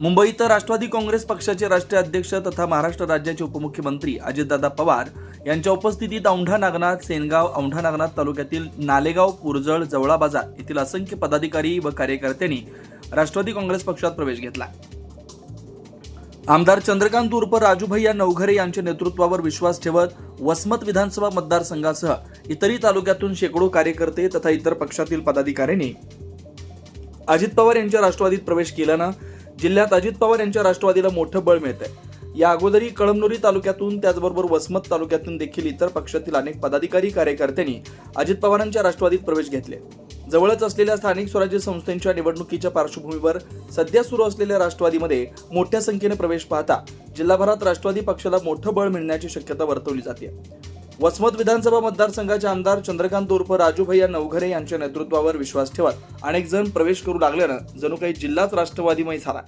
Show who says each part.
Speaker 1: मुंबईत राष्ट्रवादी काँग्रेस पक्षाचे राष्ट्रीय अध्यक्ष तथा महाराष्ट्र राज्याचे उपमुख्यमंत्री अजितदादा पवार यांच्या उपस्थितीत औंढा नागनाथ सेनगाव औंढा नागनाथ तालुक्यातील नालेगाव कुरजळ जवळा बाजार येथील असंख्य पदाधिकारी व कार्यकर्त्यांनी राष्ट्रवादी काँग्रेस पक्षात प्रवेश घेतला. आमदार चंद्रकांत उर्फ राजूभैया नवघरे यांच्या नेतृत्वावर विश्वास ठेवत वसमत विधानसभा मतदारसंघासह इतरही तालुक्यातून शेकडो कार्यकर्ते तथा इतर पक्षातील पदाधिकाऱ्यांनी अजित पवार यांच्या राष्ट्रवादीत प्रवेश केल्यानं जिल्ह्यात अजित पवार यांच्या राष्ट्रवादीला मोठं बळ मिळतंय. या अगोदरही कळमनुरी तालुक्यातून त्याचबरोबर वसमत तालुक्यातून देखील इतर पक्षातील अनेक पदाधिकारी कार्यकर्त्यांनी अजित पवारांच्या राष्ट्रवादीत प्रवेश घेतले. जवळच असलेल्या स्थानिक स्वराज्य संस्थांच्या निवडणुकीच्या पार्श्वभूमीवर सध्या सुरू असलेल्या राष्ट्रवादीमध्ये मोठ्या संख्येने प्रवेश पाहता जिल्हाभरात राष्ट्रवादी पक्षाला मोठं बळ मिळण्याची शक्यता वर्तवली जाते. वसमत विधानसभा मतदारसंघाचे आमदार चंद्रकांत उर्फ राजूभैया नवघरे यांच्या नेतृत्वावर विश्वास ठेवत अनेक जण प्रवेश करू लागल्यानं जणू काही जिल्हाच राष्ट्रवादीमय झाला.